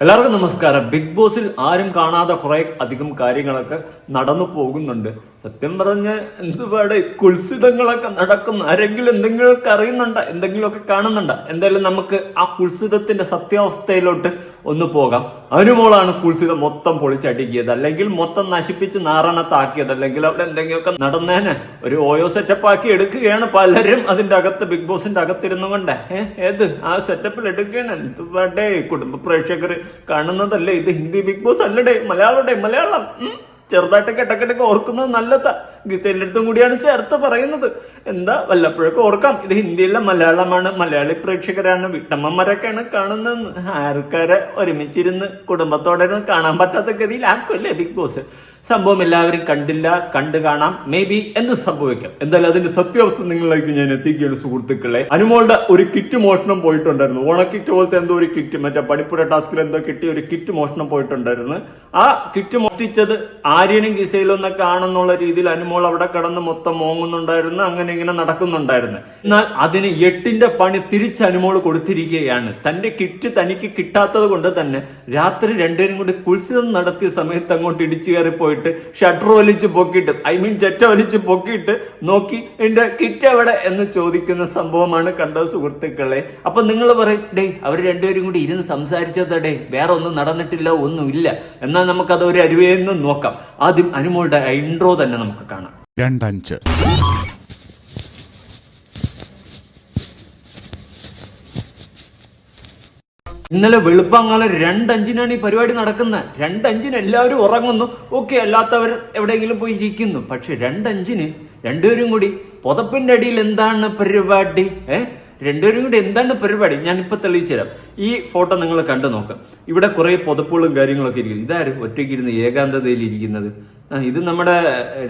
എല്ലാവർക്കും നമസ്കാരം. ബിഗ് ബോസിൽ ആരും കാണാതെ കുറെ അധികം കാര്യങ്ങളൊക്കെ നടന്നു പോകുന്നുണ്ട്. സത്യം പറഞ്ഞ് എന്തുപാട് കുൽസിതങ്ങളൊക്കെ നടക്കുന്നു. ആരെങ്കിലും എന്തെങ്കിലുമൊക്കെ അറിയുന്നുണ്ടോ? എന്തെങ്കിലുമൊക്കെ കാണുന്നുണ്ടോ? എന്തായാലും നമുക്ക് ആ കുൽസിതത്തിന്റെ സത്യാവസ്ഥയിലോട്ട് ഒന്ന് പോകാം. അനുമോളാണ് കുൽസിത മൊത്തം പൊളിച്ചടിക്കിയത്. അല്ലെങ്കിൽ മൊത്തം നശിപ്പിച്ച് നാരണത്താക്കിയത്. അല്ലെങ്കിൽ അവിടെ എന്തെങ്കിലുമൊക്കെ നടന്നേനെ ഒരു ഓയോ സെറ്റപ്പ് ആക്കി എടുക്കുകയാണ് പലരും അതിന്റെ അകത്ത് ബിഗ് ബോസിന്റെ അകത്തിരുന്നു കൊണ്ട്. ഏത്? ആ സെറ്റപ്പിൽ എടുക്കുകയാണ്. എന്തുപാടേ കുടുംബ പ്രേക്ഷകർ കാണുന്നതല്ലേ? ഇത് ഹിന്ദി ബിഗ് ബോസ് അല്ലടേ മലയാളം. മലയാളം. ചെറുതായിട്ടൊക്കെ ഇടക്കിടക്ക് ഓർക്കുന്നത് നല്ലതാ. ഗീതയുടെ അടുത്തും കൂടിയാണ് ചേർത്ത് പറയുന്നത്. എന്താ? വല്ലപ്പോഴൊക്കെ ഓർക്കാം. ഇത് ഹിന്ദിയിലെ മലയാളമാണ്. മലയാളി പ്രേക്ഷകരാണ്. വീട്ടമ്മമാരൊക്കെയാണ് കാണുന്നത് ആൾക്കാരെ ഒരുമിച്ചിരുന്ന് കുടുംബത്തോടെ കാണാൻ പറ്റാത്ത ഗതിയിലാക്കുമല്ലേ ബിഗ് ബോസ്. സംഭവം എല്ലാവരും കണ്ടില്ല കണ്ടു കാണാം. മേ ബി എന്ത് സംഭവിക്കാം? എന്തായാലും അതിന്റെ സത്യാവസ്ഥ നിങ്ങളിലേക്ക് ഞാൻ എത്തിക്കുകയാണ് സുഹൃത്തുക്കളെ. അനുമോളുടെ ഒരു കിറ്റ് മോഷണം പോയിട്ടുണ്ടായിരുന്നു. ഓണക്കിറ്റ് പോലത്തെ എന്തോ ഒരു കിറ്റ് മറ്റേ പണിപ്പുര ടാസ്കിൽ എന്തോ കിട്ടിയ ഒരു കിറ്റ് മോഷണം പോയിട്ടുണ്ടായിരുന്നു. ആ കിറ്റ് മോഷ്ടിച്ചത് ആര്യനും കിസയിലും എന്നൊക്കെ ആണെന്നുള്ള രീതിയിൽ അനുമോൾ അവിടെ കടന്ന് മൊത്തം മോങ്ങുന്നുണ്ടായിരുന്നു അങ്ങനെ ഇങ്ങനെ നടക്കുന്നുണ്ടായിരുന്നു. എന്നാൽ അതിന് എട്ടിന്റെ പണി തിരിച്ച് അനുമോൾ കൊടുത്തിരിക്കുകയാണ്. തന്റെ കിറ്റ് തനിക്ക് കിട്ടാത്തത് കൊണ്ട് തന്നെ രാത്രി രണ്ടുപേരും കൂടി കുൽസിതം നടത്തിയ സമയത്ത് അങ്ങോട്ട് ഇടിച്ചു കയറി പോയിട്ട് ഷട്ടർ വലിച്ച് പൊക്കിയിട്ട് ഐ മീൻ ചെറ്റ വലിച്ച് പൊക്കിയിട്ട് നോക്കി എന്റെ കിറ്റ് എവിടെ? എന്ന് ചോദിക്കുന്ന സംഭവമാണ് കണ്ടത് സുഹൃത്തുക്കളെ. അപ്പൊ നിങ്ങൾ പറയും ഡേ അവർ രണ്ടുപേരും കൂടി ഇരുന്ന് സംസാരിച്ചതേ വേറെ ഒന്നും നടന്നിട്ടില്ല ഒന്നുമില്ല എന്നാൽ നമുക്കത് ഒരു അരുവേന്ന് നോക്കാം. ആദ്യം അനുമോളുടെ ഇൻട്രോ തന്നെ നമുക്ക് കാണാം. രണ്ടഞ്ച്. ഇന്നലെ വെളുപ്പങ്ങളെ രണ്ടഞ്ചിനാണ് ഈ പരിപാടി നടക്കുന്നത് രണ്ടഞ്ചിന് എല്ലാവരും ഉറങ്ങുന്നു. ഓക്കെ അല്ലാത്തവർ എവിടെയെങ്കിലും പോയി ഇരിക്കുന്നു. പക്ഷെ രണ്ടഞ്ചിന് രണ്ടുപേരും കൂടി പുതപ്പിന്റെ അടിയിൽ എന്താണ് പരിപാടി? ഏ? രണ്ടുപേരും കൂടി എന്താണ് പരിപാടി? ഞാൻ ഇപ്പൊ തെളിയിച്ചു തരാം. ഈ ഫോട്ടോ നിങ്ങൾ കണ്ടു നോക്കാം. ഇവിടെ കുറെ പുതപ്പുകളും കാര്യങ്ങളൊക്കെ ഇരിക്കുന്നു. ഇതാരും? ഒറ്റയ്ക്ക് ഇരുന്ന് ഏകാന്തതയിൽ ഇരിക്കുന്നത്. ഇത് നമ്മുടെ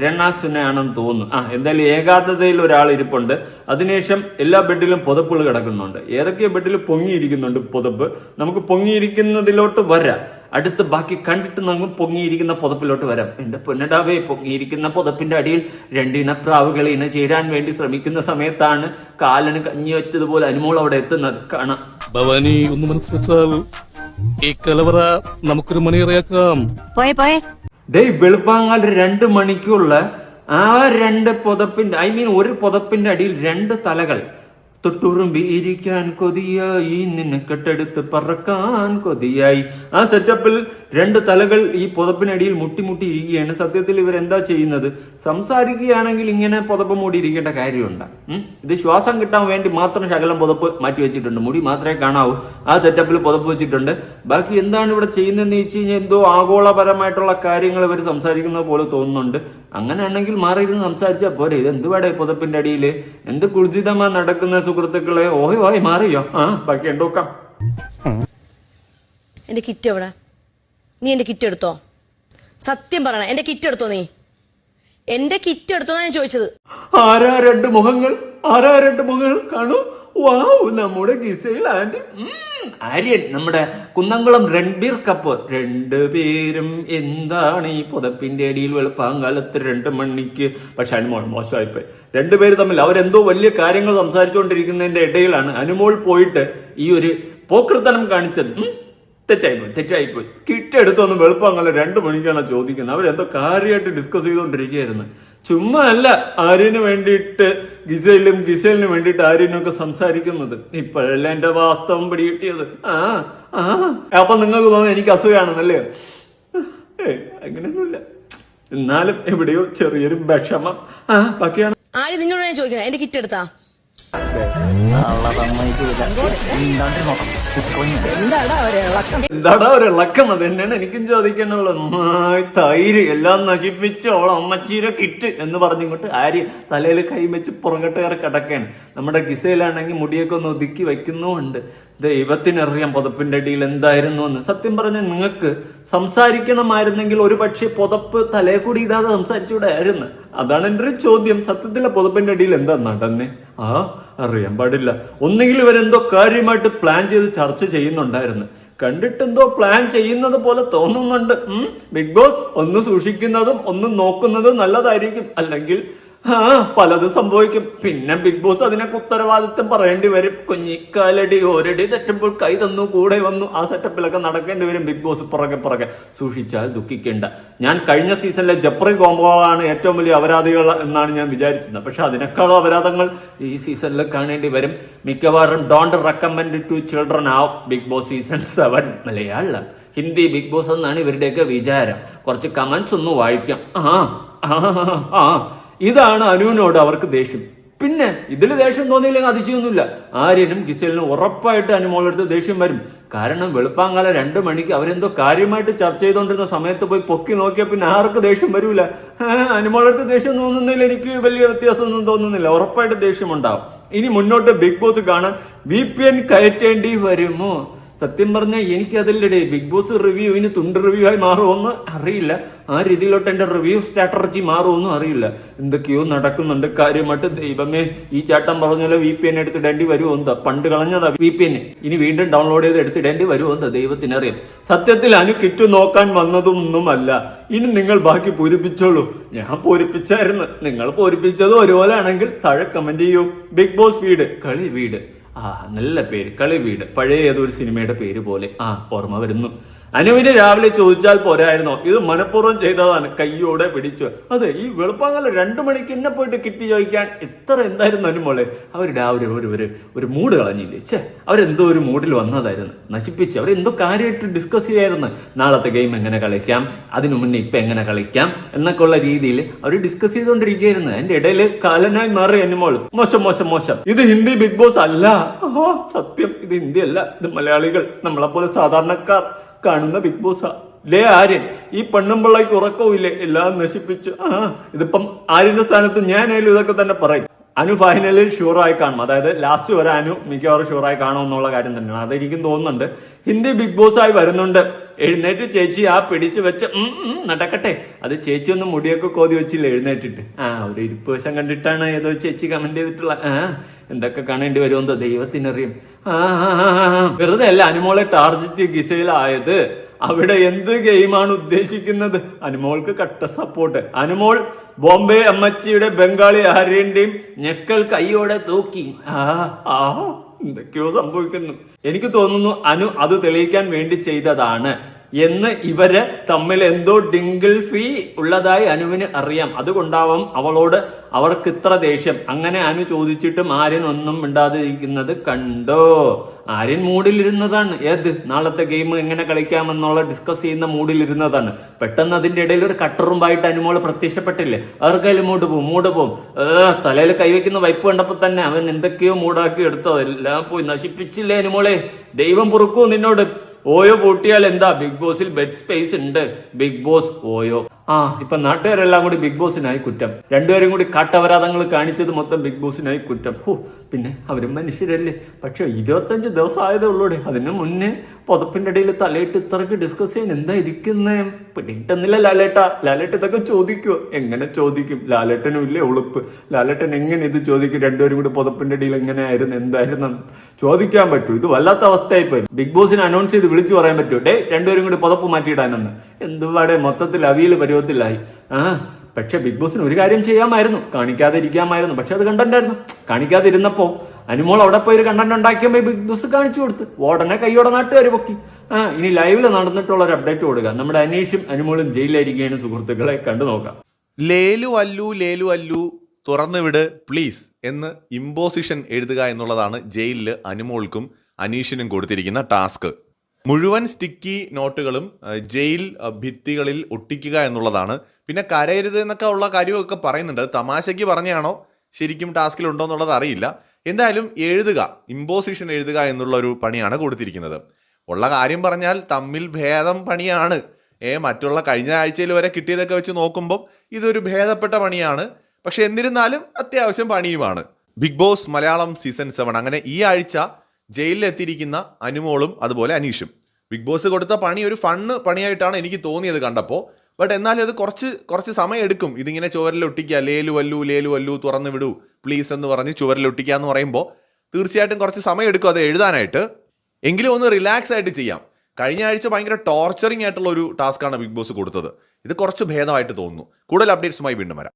രണാസുനാണെന്ന് തോന്നുന്നു. ആ എന്തായാലും ഏകാന്തതയിൽ ഒരാൾ ഇരിപ്പുണ്ട്. അതിനുശേഷം എല്ലാ ബെഡിലും പുതപ്പുകൾ കിടക്കുന്നുണ്ട്. ഏതൊക്കെ ബെഡിൽ പൊങ്ങിയിരിക്കുന്നുണ്ട് പുതപ്പ്? നമുക്ക് പൊങ്ങിയിരിക്കുന്നതിലോട്ട് വരാം. അടുത്ത് ബാക്കി കണ്ടിട്ട് നമുക്ക് പൊങ്ങിയിരിക്കുന്ന പുതപ്പിലോട്ട് വരാം. എന്റെ പൊന്നടാവേ പൊങ്ങിയിരിക്കുന്ന പുതപ്പിന്റെ അടിയിൽ രണ്ടിനപ്രാവുകൾ ഇന ചേരാൻ വേണ്ടി ശ്രമിക്കുന്ന സമയത്താണ് കാലന് കഞ്ഞി വെച്ചതുപോലെ അനുമോൾ അവിടെ എത്തുന്നത്. കാണാം. ഭവാനി ഒന്ന് മനസ്സിലാവ് വെച്ചാൽ ഈ കലവറ നമുക്കൊരു മണിയറിയാക്കാം. പോയെ പോയെ. ഡേ വെളുപ്പാങ്ങാൽ രണ്ട് മണിക്കുള്ള ആ രണ്ട് പുതപ്പിന്റെ ഐ മീൻ ഒരു പുതപ്പിന്റെ അടിയിൽ രണ്ട് തലകൾ. തൊട്ടുറുമ്പി ഇരിക്കാൻ കൊതിയായി നിന്നെ കെട്ടെടുത്ത് പറക്കാൻ കൊതിയായി. ആ സെറ്റപ്പിൽ രണ്ട് തലകൾ ഈ പുതപ്പിനടിയിൽ മുട്ടിമുട്ടി ഇരിക്കുകയാണ്. സത്യത്തിൽ ഇവർ എന്താ ചെയ്യുന്നത്? സംസാരിക്കുകയാണെങ്കിൽ ഇങ്ങനെ പുതപ്പ് മൂടി ഇരിക്കേണ്ട കാര്യമുണ്ട്. ഇത് ശ്വാസം കിട്ടാൻ വേണ്ടി മാത്രം ശകലം പുതപ്പ് മാറ്റി വെച്ചിട്ടുണ്ട്. മുടി മാത്രമേ കാണാവൂ. ആ സെറ്റപ്പിൽ പുതപ്പ് വെച്ചിട്ടുണ്ട്. ബാക്കി എന്താണ് ഇവിടെ ചെയ്യുന്നതെന്ന് വെച്ച് കഴിഞ്ഞാൽ എന്തോ ആഗോളപരമായിട്ടുള്ള കാര്യങ്ങൾ ഇവർ സംസാരിക്കുന്നത് പോലെ തോന്നുന്നുണ്ട്. അങ്ങനെയാണെങ്കിൽ മാറിയിരുന്ന് സംസാരിച്ചാൽ പോരെ. ഇത് എന്തുവാടേ പുതപ്പിന്റെ അടിയിൽ? എന്ത് കുളിജിതമാ നടക്കുന്ന സുഹൃത്തുക്കളെ? ഓഹ് ഓഹ് മാറിയോ? ആ ബാക്കി എന്തോക്കാം എന്റെ കിറ്റ് എവിടെ? നീ എന്റെ കിറ്റ് എടുത്തോ? സത്യം പറയണ എന്റെ കിറ്റ് എടുത്തോ നീ? എന്റെ കിറ്റ് എടുത്തോ ഞാൻ ചോദിച്ചത്. ആരാ രണ്ട് മുഖങ്ങൾ? ആരാ രണ്ട് മുഖങ്ങൾ? കാണൂ. നമ്മുടെ ആര്യൻ നമ്മുടെ കുന്നംകുളം രൺബീർ കപ്പ് രണ്ടു പേരും എന്താണ് ഈ പുതപ്പിന്റെ അടിയിൽ വെളുപ്പാങ്കാലത്ത് രണ്ട് മണിക്ക് പക്ഷെ അനുമോൾ മോശമായിപ്പോയി. രണ്ടുപേര് തമ്മിൽ അവരെന്തോ വലിയ കാര്യങ്ങൾ സംസാരിച്ചുകൊണ്ടിരിക്കുന്നതിന്റെ ഇടയിലാണ് അനുമോൾ പോയിട്ട് ഈ ഒരു പോക്കൃത്തനം കാണിച്ചത്. തെറ്റായിപ്പോയി തെറ്റായിപ്പോയി. കിറ്റ് എടുത്തൊന്ന് വെളുപ്പങ്ങനെ രണ്ടു മണിക്കാണ് ചോദിക്കുന്നത്. അവരെന്തോ കാര്യമായിട്ട് ഡിസ്കസ് ചെയ്തുകൊണ്ടിരിക്കുകയായിരുന്നു. ചുമ്മാ അല്ല ആര്യന് വേണ്ടിയിട്ട് ഗിസയിലും ഗിസയിലിന് വേണ്ടിയിട്ട് ആര്യനൊക്കെ സംസാരിക്കുന്നത്. ഇപ്പോഴല്ല എന്റെ വാസ്തവം പിടികിട്ടിയത്. ആ ആ. അപ്പൊ നിങ്ങൾക്ക് തോന്നുന്നു എനിക്ക് അസുഖമാണെന്നല്ലേ ഏ അങ്ങനെയൊന്നുമില്ല. എന്നാലും എവിടെയോ ചെറിയൊരു വിഷമം. ആ ബാക്കിയാണ് ആര് നിങ്ങളോട് ഞാൻ ചോദിക്കുന്നത്? എന്റെ കിറ്റ് എടുത്താ? എന്താടാ ഒരു ഇളക്കം? അത് തന്നെയാണ് എനിക്കും ചോദിക്കാനുള്ളത്. തൈര് എല്ലാം നശിപ്പിച്ച് ഓളെ അമ്മച്ചീരെ കിട്ട് എന്ന് പറഞ്ഞിങ്ങോട്ട് ആര്യ തലയിൽ കൈവച്ച് പുറകട്ട് കയറി കിടക്കാണ്. നമ്മുടെ കിസയിലാണെങ്കിൽ മുടിയൊക്കെ ഒന്ന് ഒതുക്കി വെക്കുന്നുമുണ്ട്. ദൈവത്തിനറിയാം പുതപ്പിന്റെ അടിയിൽ എന്തായിരുന്നു എന്ന്. സത്യം പറഞ്ഞ നിങ്ങൾക്ക് സംസാരിക്കണമായിരുന്നെങ്കിൽ ഒരു പക്ഷേ പുതപ്പ് തലേ കൂടി ഇടാതെ സംസാരിച്ചൂടെ ആയിരുന്നു അതാണ് എന്റെ ഒരു ചോദ്യം സത്യത്തിലെ പുതപ്പിന്റെ അടിയിൽ എന്താ നടന്നെ? ആ അറിയാൻ പാടില്ല. ഒന്നുകിൽ ഇവരെന്തോ കാര്യമായിട്ട് പ്ലാൻ ചെയ്ത് ചർച്ച ചെയ്യുന്നുണ്ടായിരുന്നു. കണ്ടിട്ട് എന്തോ പ്ലാൻ ചെയ്യുന്നത് പോലെ തോന്നുന്നുണ്ട്. ബിഗ് ബോസ് ഒന്ന് സൂക്ഷിക്കുന്നതും ഒന്ന് നോക്കുന്നതും നല്ലതായിരിക്കും. അല്ലെങ്കിൽ പലതും സംഭവിക്കും. പിന്നെ ബിഗ് ബോസ് അതിനൊക്കെ ഉത്തരവാദിത്വം പറയേണ്ടി വരും. കുഞ്ഞിക്കാലടി ഒരടി തെറ്റുമ്പോൾ കൈ തന്നു കൂടെ വന്നു. ആ സെറ്റപ്പിലൊക്കെ നടക്കേണ്ടി വരും ബിഗ് ബോസ് പുറകെ പുറകെ. സൂക്ഷിച്ചാൽ ദുഃഖിക്കേണ്ട. ഞാൻ കഴിഞ്ഞ സീസണിലെ ജപ്രി കോംബോളാണ് ഏറ്റവും വലിയ അപരാധികൾ എന്നാണ് ഞാൻ വിചാരിച്ചത് പക്ഷെ അതിനേക്കാളും അപരാധങ്ങൾ ഈ സീസണിൽ കാണേണ്ടി വരും. മിക്കവാറും ഡോണ്ട് റെക്കമെൻഡ് ടു ചിൽഡ്രൻ ആവും big boss season seven Malayalam. Hindi big boss എന്നാണ് ഇവരുടെയൊക്കെ വിചാരം. കുറച്ച് കമന്റ്സ് ഒന്ന് വായിക്കാം. ആ ആ, ആ. ഇതാണ് അനുവിനോട് അവർക്ക് ദേഷ്യം. പിന്നെ ഇതിൽ ദേഷ്യം തോന്നിയില്ലെങ്കിൽ അതിശയൊന്നുമില്ല ആര്യനും ഗിസലിനും ഉറപ്പായിട്ട് അനുമോളെടുത്ത് ദേഷ്യം വരും. കാരണം വെളുപ്പാങ്കാലം രണ്ടു മണിക്ക് അവരെന്തോ കാര്യമായിട്ട് ചർച്ച ചെയ്തുകൊണ്ടിരുന്ന സമയത്ത് പോയി പൊക്കി നോക്കിയാൽ പിന്നെ ആർക്ക് ദേഷ്യം വരൂല? അനുമോളെടുത്ത് ദേഷ്യം തോന്നുന്നില്ല. എനിക്ക് വലിയ വ്യത്യാസമൊന്നും തോന്നുന്നില്ല. ഉറപ്പായിട്ട് ദേഷ്യം ഉണ്ടാവും ഇനി മുന്നോട്ട് ബിഗ് ബോസ് കാണാൻ വി പി എൻ കയറ്റേണ്ടി വരുമോ? സത്യം പറഞ്ഞാൽ എനിക്ക് അതിലിടെ ബിഗ് ബോസ് റിവ്യൂ ഇനി തുണ്ട് റിവ്യൂ ആയി മാറുമെന്ന് അറിയില്ല. ആ രീതിയിലോട്ട് എന്റെ റിവ്യൂ സ്ട്രാറ്റജി മാറുമെന്നും അറിയില്ല. എന്തൊക്കെയോ നടക്കുന്നുണ്ട്. കാര്യമായിട്ട് ദൈവമേ ഈ ചേട്ടൻ പറഞ്ഞല്ലോ വി പി എൻ എടുത്തിടേണ്ടി വരുമോ എന്താ പണ്ട് കളഞ്ഞതാ വി പി എൻ ഇനി വീണ്ടും ഡൗൺലോഡ് ചെയ്ത് എടുത്തിടേണ്ടി വരുമോ എന്താ ദൈവത്തിനറിയാം സത്യത്തിൽ അനു കിറ്റു നോക്കാൻ വന്നതൊന്നുമല്ല. ഇനി നിങ്ങൾ ബാക്കി പൂരിപ്പിച്ചോളൂ. ഞാൻ പൂരിപ്പിച്ചായിരുന്നു. നിങ്ങൾ പൂരിപ്പിച്ചത് ഒരുപോലെ ആണെങ്കിൽ താഴെ കമന്റ് ചെയ്യൂ. ബിഗ് ബോസ് വീട് കളി വീട്. ആ നല്ല പേര്. കളി വീട്. പഴയ ഏതൊരു സിനിമയുടെ പേര് പോലെ ആ ഓർമ്മ വരുന്നു. അനുവിന് രാവിലെ ചോദിച്ചാൽ പോരായിരുന്നോ. ഇത് മനഃപൂർവം ചെയ്തതാണ് കയ്യോടെ പിടിച്ചു. അതെ ഈ വെളുപ്പാങ്കല രണ്ടു മണിക്ക് എന്നെ പോയിട്ട് കിട്ടി ചോദിക്കാൻ? എത്ര എന്തായിരുന്നു അനുമോളെ അവർ രാവിലെ ഒരു ഒരു ഒരു മൂഡ് കളഞ്ഞില്ലേ? ഛേ അവരെന്തോ ഒരു മൂഡിൽ വന്നതായിരുന്നു. നശിപ്പിച്ച്. അവരെന്തോ കാര്യമായിട്ട് ഡിസ്കസ് ചെയ്യായിരുന്നു. നാളത്തെ ഗെയിം എങ്ങനെ കളിക്കാം? അതിനു മുന്നേ ഇപ്പൊ എങ്ങനെ കളിക്കാം? എന്നൊക്കെ ഉള്ള രീതിയിൽ അവർ ഡിസ്കസ് ചെയ്തുകൊണ്ടിരിക്കുകയായിരുന്നു. അതിന്റെ ഇടയിൽ കാലനായി മാറി അനുമോൾ മോശം മോശം മോശം. ഇത് ഹിന്ദി ബിഗ് ബോസ് അല്ല. സത്യം. ഇത് ഹിന്ദി അല്ല. ഇത് മലയാളികൾ. നമ്മളെ പോലെ സാധാരണക്കാർ. കാണുന്ന ബിഗ് ബോസ് ലേ ആര്യൻ ഈ പെണ്ണും പിള്ളയ്ക്ക് ഉറക്കവും ഇല്ലേ എല്ലാം നശിപ്പിച്ചു. ആ ഇതിപ്പം ആര്യന്റെ സ്ഥാനത്ത് ഞാനായാലും ഇതൊക്കെ തന്നെ പറയും. അനു ഫൈനലിൽ ഷുവറായി കാണും. അതായത് ലാസ്റ്റ് വരെ അനു മിക്കവാറും ഷുവറായി കാണും എന്നുള്ള കാര്യം തന്നെയാണ്. അതെനിക്കും തോന്നുന്നുണ്ട്. ഹിന്ദി ബിഗ് ബോസ് ആയി വരുന്നുണ്ട്. എഴുന്നേറ്റ് ചേച്ചി ആ പിടിച്ചു വെച്ച് നടക്കട്ടെ. അത് ചേച്ചി ഒന്ന് മുടിയൊക്കെ കോതി വെച്ചില്ല എഴുന്നേറ്റിട്ട്? ആ ഒരു ഇരിപ്പ് വശം കണ്ടിട്ടാണ് ഏതോ ചേച്ചി കമന്റ് ചെയ്തിട്ടുള്ള ആ എന്തൊക്കെ കാണേണ്ടി വരുമെന്തോ ദൈവത്തിനറിയും. ആ. വെറുതെ അല്ല അനുമോളെ ടാർജറ്റ് ഗിസയിലായത്. അവിടെ എന്ത് ഗെയിമാണ് ഉദ്ദേശിക്കുന്നത്? അനുമോൾക്ക് കട്ട സപ്പോർട്ട് അനുമോൾ ബോംബെ അമ്മച്ചിയുടെ ബംഗാളി ആര്യന്റെയും ഞെക്കൽ കൈയോടെ തൂക്കി. ആ എന്തൊക്കെയോ സംഭവിക്കുന്നു. എനിക്ക് തോന്നുന്നു അനു അത് തെളിയിക്കാൻ വേണ്ടി ചെയ്തതാണ്. എന്ന് ഇവർ തമ്മിൽ എന്തോ ഡിങ്കിൾ ഫീ ഉള്ളതായി അനുവിന് അറിയാം. അതുകൊണ്ടാവാം അവളോട് അവർക്ക് ഇത്ര ദേഷ്യം. അങ്ങനെ അനു ചോദിച്ചിട്ടും ആര്യൻ ഒന്നും മിണ്ടാതിരിക്കുന്നത് കണ്ടോ? ആര്യൻ മൂഡിലിരുന്നതാണ് ഏത്? നാളത്തെ ഗെയിം എങ്ങനെ കളിക്കാമെന്നുള്ള ഡിസ്കസ് ചെയ്യുന്ന മൂഡിലിരുന്നതാണ് പെട്ടെന്ന് അതിന്റെ ഇടയിൽ ഒരു കട്ടറുമ്പായിട്ട് അനുമോൾ പ്രത്യക്ഷപ്പെട്ടില്ലേ? അവർക്കതിൽ മൂട് പോവും മൂട് പോവും. തലയിൽ കൈവയ്ക്കുന്ന വൈപ്പ് കണ്ടപ്പോ തന്നെ അവൻ എന്തൊക്കെയോ മൂടാക്കി എടുത്തോ എല്ലാം പോയി നശിപ്പിച്ചില്ലേ അനുമോളെ? ദൈവം പൊറുക്കൂ നിന്നോട്. ഓയോ പൂട്ടിയാൽ എന്താ? ബിഗ് ബോസിൽ ബെഡ് സ്പേസ് ഉണ്ട്. Big boss OYO. ആ ഇപ്പൊ നാട്ടുകാരെല്ലാം കൂടി ബിഗ് ബോസിനായി കുറ്റം. രണ്ടുപേരും കൂടി കാട്ടപരാധങ്ങൾ കാണിച്ചത് മൊത്തം ബിഗ് ബോസിനായി കുറ്റം. ഹോ പിന്നെ അവരും മനുഷ്യരല്ലേ? പക്ഷെ ഇരുപത്തഞ്ച് ദിവസം ആയതേ ഉള്ളൂടെ. അതിന് മുന്നേ പുതപ്പിന്റെ ഇടയിൽ തലയിട്ട് ഇത്രക്ക് ഡിസ്കസ് ചെയ്യാൻ എന്താ ഇരിക്കുന്നേ? പിടിയിട്ടുന്നില്ല ലാലേട്ട. ലാലേട്ട ഇതൊക്കെ ചോദിക്കുവോ? എങ്ങനെ ചോദിക്കും? ലാലേട്ടനും ഇല്ലേ ഉളുപ്പ്. ലാലേട്ടൻ എങ്ങനെ ഇത് ചോദിക്കും? രണ്ടുപേരും കൂടി പുതപ്പിന്റെ ഇടയിൽ എങ്ങനെയായിരുന്നു? എന്തായിരുന്നു? ചോദിക്കാൻ പറ്റൂ. ഇത് വല്ലാത്ത അവസ്ഥയായി പോയി ബിഗ് ബോസിന് അനൗൺസ് ചെയ്ത് വിളിച്ചു പറയാൻ പറ്റൂ. ഡേ രണ്ടുപേരും കൂടി പുതപ്പ് മാറ്റിയിടാനെന്ന്. എന്തുവാടെ മൊത്തത്തിൽ അവിയൽ പരുവത്തിലായി. ആ പക്ഷെ ബിഗ് ബോസിന് ഒരു കാര്യം ചെയ്യാമായിരുന്നു. കാണിക്കാതെ ഇരിക്കാമായിരുന്നു പക്ഷെ അത് കണ്ടന്റായിരുന്നു കാണിക്കാതെ ഇരുന്നപ്പോ അനുമോൾ അവിടെ പോയി ഒരു കണ്ടന്റ് ഉണ്ടാക്കിയപ്പോ ബിഗ് ബോസ് കാണിച്ചു കൊടുത്ത്. ഉടനെ കൈയോടെ നാട്ടുകാർ പൊക്കി. ആ ഇനി ലൈവിൽ നടന്നിട്ടുള്ള ഒരു അപ്ഡേറ്റ് കൊടുക്കുക നമ്മുടെ അനീഷും അനുമോളും ജയിലിലായിരിക്കുകയാണ് സുഹൃത്തുക്കളെ. കണ്ടു നോക്കാം. ലേലു അല്ലു ലേലു അല്ലു തുറന്നുവിട് പ്ലീസ് എന്ന് ഇമ്പോസിഷൻ എഴുതുക എന്നുള്ളതാണ് ജയിലിൽ അനുമോൾക്കും അനീഷിനും കൊടുത്തിരിക്കുന്ന ടാസ്ക് മുഴുവൻ സ്റ്റിക്കി നോട്ടുകളും ജയിൽ ഭിത്തികളിൽ ഒട്ടിക്കുക എന്നുള്ളതാണ്. പിന്നെ കരയരുത് എന്നൊക്കെ ഉള്ള കാര്യമൊക്കെ പറയുന്നുണ്ട്. തമാശയ്ക്ക് പറഞ്ഞാണോ ശരിക്കും ടാസ്കിലുണ്ടോ എന്നുള്ളത് അറിയില്ല. എന്തായാലും എഴുതുക ഇമ്പോസിഷൻ എഴുതുക എന്നുള്ള ഒരു പണിയാണ് കൊടുത്തിരിക്കുന്നത്. ഉള്ള കാര്യം പറഞ്ഞാൽ തമ്മിൽ ഭേദം പണിയാണ്. ഏ മറ്റുള്ള കഴിഞ്ഞ ആഴ്ചയിൽ വരെ കിട്ടിയതൊക്കെ വെച്ച് നോക്കുമ്പം ഇതൊരു ഭേദപ്പെട്ട പണിയാണ്. പക്ഷെ എന്നിരുന്നാലും അത്യാവശ്യം പണിയുമാണ്. Big boss Malayalam season seven അങ്ങനെ ഈ ആഴ്ച ജയിലിൽ എത്തിയിരിക്കുന്ന അനുമോളും അതുപോലെ അനീഷും. ബിഗ് ബോസ് കൊടുത്ത പണി ഒരു ഫണ്ണ് പണിയായിട്ടാണ് എനിക്ക് തോന്നിയത് കണ്ടപ്പോൾ ബട്ട് എന്നാലും അത് കുറച്ച് കുറച്ച് സമയം എടുക്കും. ഇതിങ്ങനെ ചുവരിൽ ഒട്ടിക്കുക. ലേലു വല്ലു ലേലു വല്ലു തുറന്നു വിടൂ. പ്ലീസ് എന്ന് പറഞ്ഞ് ചുവരിൽ ഒട്ടിക്കുക എന്ന് പറയുമ്പോൾ തീർച്ചയായിട്ടും കുറച്ച് സമയം എടുക്കും അത് എഴുതാനായിട്ട്. എങ്കിലും ഒന്ന് റിലാക്സ് ആയിട്ട് ചെയ്യാം. കഴിഞ്ഞ ആഴ്ച ഭയങ്കര ടോർച്ചറിങ് ആയിട്ടുള്ള ഒരു ടാസ്ക്കാണ് ബിഗ് ബോസ് കൊടുത്തത്. ഇത് കുറച്ച് ഭേദമായിട്ട് തോന്നുന്നു. കൂടുതൽ അപ്ഡേറ്റ്സുമായി വീണ്ടും വരാം.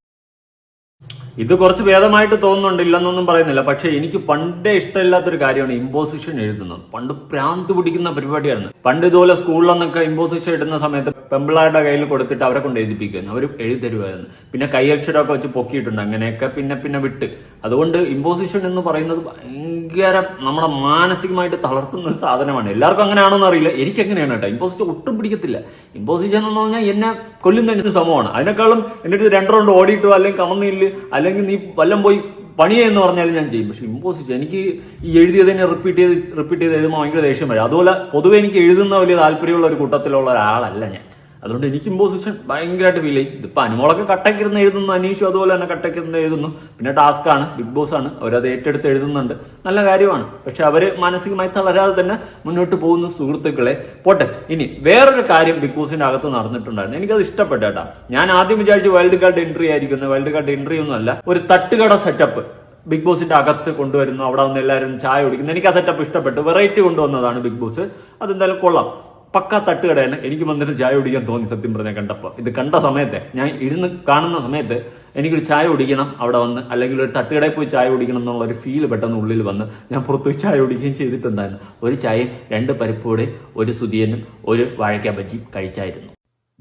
ഇത് കുറച്ച് ഭേദമായിട്ട് തോന്നുന്നുണ്ട് ഇല്ലെന്നൊന്നും പറയുന്നില്ല. പക്ഷെ എനിക്ക് പണ്ടേ ഇഷ്ടമില്ലാത്തൊരു കാര്യമാണ് ഇമ്പോസിഷൻ എഴുതുന്നത്. പണ്ട് പ്രാന്ത് പിടിക്കുന്ന പരിപാടിയാണ് പണ്ട് ഇതുപോലെ സ്കൂളിലൊന്നൊക്കെ ഇമ്പോസിഷൻ ഇടുന്ന സമയത്ത് പെമ്പിളാരുടെ കയ്യിൽ കൊടുത്തിട്ട് അവരെ കൊണ്ട് എഴുതിപ്പിക്കുമായിരുന്നു. അവർ എഴുതരുമായിരുന്നു. പിന്നെ കൈയക്ഷരമൊക്കെ വെച്ച് പൊക്കിയിട്ടുണ്ട്. അങ്ങനെയൊക്കെ പിന്നെ പിന്നെ വിട്ട്. അതുകൊണ്ട് ഇമ്പോസിഷൻ എന്ന് പറയുന്നത് ഭയങ്കര നമ്മുടെ മാനസികമായിട്ട് തളർത്തുന്ന ഒരു സാധനമാണ്. എല്ലാവർക്കും അങ്ങനെയാണെന്ന് അറിയില്ല. എനിക്ക് എങ്ങനെയാണ് കേട്ടോ. ഇമ്പോസിഷൻ ഒട്ടും പിടിക്കത്തില്ല. ഇമ്പോസിഷൻ എന്ന് പറഞ്ഞാൽ എന്നെ കൊല്ലുന്നതിന് സമമാണ്. അതിനേക്കാളും എന്നിട്ട് രണ്ട് റൗണ്ട് ഓടിയിട്ടോ അല്ലെങ്കിൽ കമന്നില്ല അല്ലെങ്കിൽ നീ വല്ലം പോയി പണിയേ എന്ന് പറഞ്ഞാലും ഞാൻ ചെയ്യും. പക്ഷെ ഇമ്പോസിഷൻ എനിക്ക് ഈ എഴുതിയതിനെ റിപ്പീറ്റ് ചെയ്ത് റിപ്പീറ്റ് ചെയ്ത് എഴുതുമ്പോൾ ഭയങ്കര ദേഷ്യം വരും. അതുപോലെ പൊതുവെ എനിക്ക് എഴുതുന്ന വലിയ താല്പര്യമുള്ള ഒരു കൂട്ടത്തിലുള്ള ഒരാളല്ല ഞാൻ. അതുകൊണ്ട് എനിക്ക് ഇമ്പോസിഷൻ ഭയങ്കരമായിട്ട് ഫീൽ ചെയ്യും. ഇതിപ്പോൾ അനുമോളൊക്കെ കട്ടക്കിരുന്ന് എഴുതുന്നു അനീഷും അതുപോലെ തന്നെ കട്ടക്കിരുന്ന് എഴുതുന്നു. പിന്നെ ടാസ്ക് ആണ് ബിഗ് ബോസ് ആണ്. അവരത് ഏറ്റെടുത്ത് എഴുതുന്നുണ്ട്. നല്ല കാര്യമാണ്. പക്ഷെ അവർ മാനസികമായി തളരാതെ തന്നെ മുന്നോട്ട് പോകുന്ന സുഹൃത്തുക്കളെ പോട്ടെ. ഇനി വേറൊരു കാര്യം ബിഗ് ബോസിന്റെ അകത്ത് നടന്നിട്ടുണ്ടായിരുന്നു. എനിക്കത് ഇഷ്ടപ്പെട്ട കേട്ടാ. ഞാൻ ആദ്യം വിചാരിച്ചു വേൾഡ് കാർഡ് എൻട്രി ആയിരിക്കുന്നത് വേൾഡ് കാർഡ് എൻട്രി ഒന്നും അല്ല. ഒരു തട്ടുകട സെറ്റപ്പ് ബിഗ് ബോസിന്റെ അകത്ത് കൊണ്ടുവരുന്നു. അവിടെ വന്ന് എല്ലാവരും ചായ കുടിക്കുന്നു. എനിക്ക് ആ സെറ്റപ്പ് ഇഷ്ടപ്പെട്ടു. വെറൈറ്റി കൊണ്ടുവന്നതാണ് ബിഗ് ബോസ് അതെന്തായാലും കൊള്ളാം. പക്ക തട്ടുകടയാണ് എനിക്ക് വന്നിട്ട് ചായ കുടിക്കാൻ തോന്നി സത്യം പറഞ്ഞാൽ കണ്ടപ്പോൾ ഇത് കണ്ട സമയത്തെ ഞാൻ ഇരുന്ന് കാണുന്ന സമയത്ത് എനിക്കൊരു ചായ കുടിക്കണം അവിടെ വന്ന് അല്ലെങ്കിൽ ഒരു തട്ടുകടയിൽ പോയി ചായ കുടിക്കണം എന്നുള്ള ഒരു ഫീൽ പെട്ടെന്ന് ഉള്ളിൽ വന്ന് ഞാൻ പുറത്ത് പോയി ചായ കുടിക്കുകയും ചെയ്തിട്ടുണ്ടായിരുന്നു. ഒരു ചായയും രണ്ട് പരിപ്പോടെ ഒരു സുതിയനും ഒരു വാഴയ്ക്ക ബജി കഴിച്ചായിരുന്നു.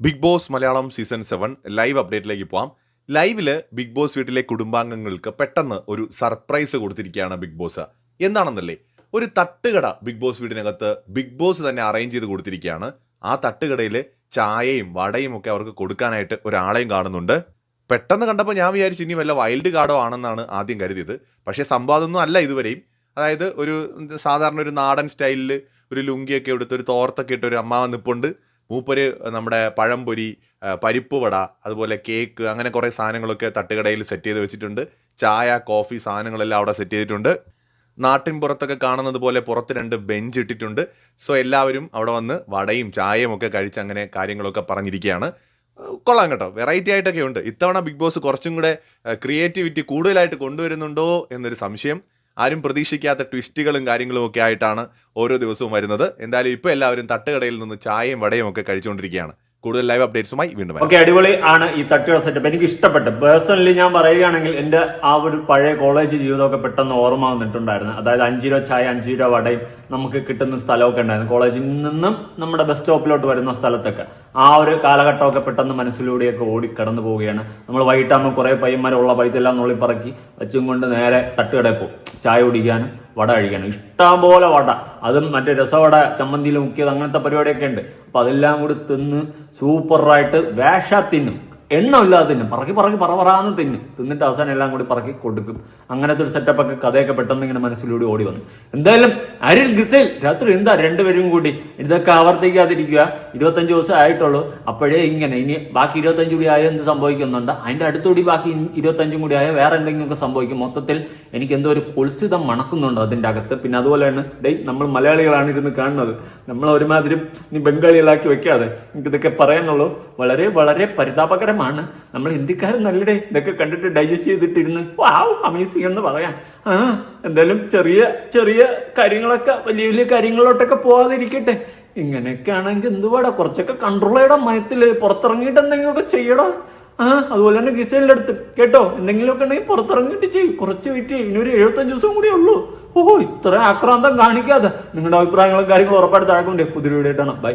Big boss Malayalam season seven live അപ്ഡേറ്റിലേക്ക് പോവാം. ലൈവിൽ ബിഗ് ബോസ് വീട്ടിലെ കുടുംബാംഗങ്ങൾക്ക് പെട്ടെന്ന് ഒരു സർപ്രൈസ് കൊടുത്തിരിക്കുകയാണ് ബിഗ് ബോസ്. എന്താണെന്നല്ലേ? ഒരു തട്ടുകട ബിഗ് ബോസ് വീടിനകത്ത് ബിഗ് ബോസ് തന്നെ അറേഞ്ച് ചെയ്ത് കൊടുത്തിരിക്കുകയാണ്. ആ തട്ടുകടയിൽ ചായയും വടയും ഒക്കെ അവർക്ക് കൊടുക്കാനായിട്ട് ഒരാളെയും കാണുന്നുണ്ട്. പെട്ടെന്ന് കണ്ടപ്പോൾ ഞാൻ വിചാരിച്ചു ഇനി വല്ല വൈൽഡ് കാർഡോ ആണെന്നാണ് ആദ്യം കരുതിയത്. പക്ഷേ സംവാദമൊന്നും അല്ല ഇതുവരെയും. അതായത് ഒരു സാധാരണ ഒരു നാടൻ സ്റ്റൈലിൽ ഒരു ലുങ്കിയൊക്കെ എടുത്ത് ഒരു തോർത്തൊക്കെ ഇട്ട് ഒരു അമ്മാവൻ നിപ്പുണ്ട്. മൂപ്പര് നമ്മുടെ പഴംപൊരി പരിപ്പ് വട അതുപോലെ കേക്ക് അങ്ങനെ കുറേ സാധനങ്ങളൊക്കെ തട്ടുകടയിൽ സെറ്റ് ചെയ്ത് വെച്ചിട്ടുണ്ട്. ചായ കോഫി സാധനങ്ങളെല്ലാം അവിടെ സെറ്റ് ചെയ്തിട്ടുണ്ട്. നാട്ടിൻ പുറത്തൊക്കെ കാണുന്നത് പോലെ പുറത്ത് രണ്ട് ബെഞ്ച് ഇട്ടിട്ടുണ്ട്. സോ എല്ലാവരും അവിടെ വന്ന് വടയും ചായയും ഒക്കെ കഴിച്ച് അങ്ങനെ കാര്യങ്ങളൊക്കെ പറഞ്ഞിരിക്കുകയാണ്. കൊള്ളാം കേട്ടോ. വെറൈറ്റി ആയിട്ടൊക്കെ ഉണ്ട്. ഇത്തവണ ബിഗ് ബോസ് കുറച്ചും കൂടെ ക്രിയേറ്റിവിറ്റി കൂടുതലായിട്ട് കൊണ്ടുവരുന്നുണ്ടോ എന്നൊരു സംശയം. ആരും പ്രതീക്ഷിക്കാത്ത ട്വിസ്റ്റുകളും കാര്യങ്ങളും ഒക്കെ ആയിട്ടാണ് ഓരോ ദിവസവും വരുന്നത്. എന്തായാലും ഇപ്പോൾ എല്ലാവരും തട്ടുകടയിൽ നിന്ന് ചായയും വടയും ഒക്കെ കഴിച്ചുകൊണ്ടിരിക്കുകയാണ്. കൂടുതൽ ലൈവ് അപ്ഡേറ്റ്സുമായി വീണ്ടും ഓക്കെ അടിപൊളി ആണ് ഈ തട്ടുകട സെറ്റപ്പ് എനിക്ക് ഇഷ്ടപ്പെട്ടു. പേഴ്സണലി ഞാൻ പറയുകയാണെങ്കിൽ എന്റെ ആ ഒരു പഴയ കോളേജ് ജീവിതമൊക്കെ പെട്ടെന്ന് ഓർമ്മ വന്നിട്ടുണ്ടായിരുന്നു. അതായത് അഞ്ച് രൂപ ചായ അഞ്ച് രൂപ വടയും നമുക്ക് കിട്ടുന്ന സ്ഥലമൊക്കെ ഉണ്ടായിരുന്നു. കോളേജിൽ നിന്നും നമ്മുടെ ബസ് സ്റ്റോപ്പിലോട്ട് വരുന്ന സ്ഥലത്തൊക്കെ. ആ ഒരു കാലഘട്ടമൊക്കെ പെട്ടെന്ന് മനസ്സിലൂടെയൊക്കെ ഓടി കടന്നു പോവുകയാണ്. നമ്മൾ വൈകിട്ടാകുമ്പോൾ കുറേ പയ്യന്മാരുള്ള പൈസ എല്ലാം നുള്ളി പറക്കി വെച്ചും കൊണ്ട് നേരെ തട്ടുകടയിൽ പോകും. ചായ കുടിക്കാനും വട കഴിക്കണം. ഇഷ്ടം പോലെ വട. അതും മറ്റേ രസവട ചമ്മന്തിയിൽ മുക്കിയത് അങ്ങനത്തെ പരിപാടിയൊക്കെ ഉണ്ട്. അപ്പൊ അതെല്ലാം കൂടി തിന്ന് സൂപ്പറായിട്ട് വേഷ തിന്നും. എണ്ണമില്ലാതെ തിന്നും. പറക്കി പറക്കി പറ പറന്ന് തിന്നും. തിന്നിട്ട് അവസാനം എല്ലാം കൂടി പറക്കി കൊടുക്കും. അങ്ങനത്തെ ഒരു സെറ്റപ്പ് ഒക്കെ കഥയൊക്കെ പെട്ടെന്ന് ഇങ്ങനെ മനസ്സിലൂടെ ഓടി വന്നു. എന്തായാലും അരിൽ ഗിസൈൽ രാത്രി എന്താ രണ്ടുപേരും കൂടി? ഇതൊക്കെ ആവർത്തിക്കാതിരിക്കുക. ഇരുപത്തഞ്ച് ദിവസം ആയിട്ടുള്ളൂ. അപ്പോഴേ ഇങ്ങനെ. ഇനി ബാക്കി ഇരുപത്തഞ്ച് കൂടി ആയ എന്ത് സംഭവിക്കുന്നുണ്ട്? അതിന്റെ അടുത്തുകൂടി ബാക്കി ഇരുപത്തഞ്ചും കൂടി ആയ വേറെ എന്തെങ്കിലുമൊക്കെ സംഭവിക്കും. മൊത്തത്തിൽ എനിക്ക് എന്തോ ഒരു കുൽസിതം മണക്കുന്നുണ്ട് അതിന്റെ അകത്ത്. പിന്നെ അതുപോലെ ഡേ നമ്മൾ മലയാളികളാണ് ഇരുന്ന് കാണുന്നത്. നമ്മൾ ഒരുമാതിരി ബംഗാളികളാക്കി വെക്കാതെ. എനിക്കിതൊക്കെ പറയാനുള്ളൂ. വളരെ വളരെ പരിതാപകരമാണ് നമ്മൾ ഹിന്ദിക്കാരൻ നല്ലടേ ഇതൊക്കെ കണ്ടിട്ട് ഡൈജസ്റ്റ് ചെയ്തിട്ടിരുന്ന് വാവ് അമേസിങ് എന്ന് പറയാം. ആ എന്തായാലും ചെറിയ ചെറിയ കാര്യങ്ങളൊക്കെ വലിയ വലിയ കാര്യങ്ങളിലോട്ടൊക്കെ പോകാതിരിക്കട്ടെ ഇങ്ങനെയൊക്കെ ആണെങ്കിൽ എന്തുവാടാ? കുറച്ചൊക്കെ കൺട്രോൾ ചെയ്യടാ മയത്തിൽ പുറത്തിറങ്ങിയിട്ട് എന്തെങ്കിലുമൊക്കെ ചെയ്യടാ. ആ അതുപോലെ തന്നെ ഗിസലിന്റെ അടുത്ത്. കേട്ടോ? എന്തെങ്കിലുമൊക്കെ ഉണ്ടെങ്കിൽ പുറത്തിറങ്ങിയിട്ട് ചെയ്യും. കുറച്ച് വെയിറ്റ് ചെയ്യും ഇനി ഒരു എഴുപത്തഞ്ച് ദിവസം കൂടി ഉള്ളൂ. ഓ ഇത്ര ആക്രാന്തം കാണിക്കാതെ. നിങ്ങളുടെ അഭിപ്രായങ്ങളും കാര്യങ്ങളും ഉറപ്പായിട്ട് താഴെ പുതിയ വീഡിയോ ആയിട്ടാണ് ബൈ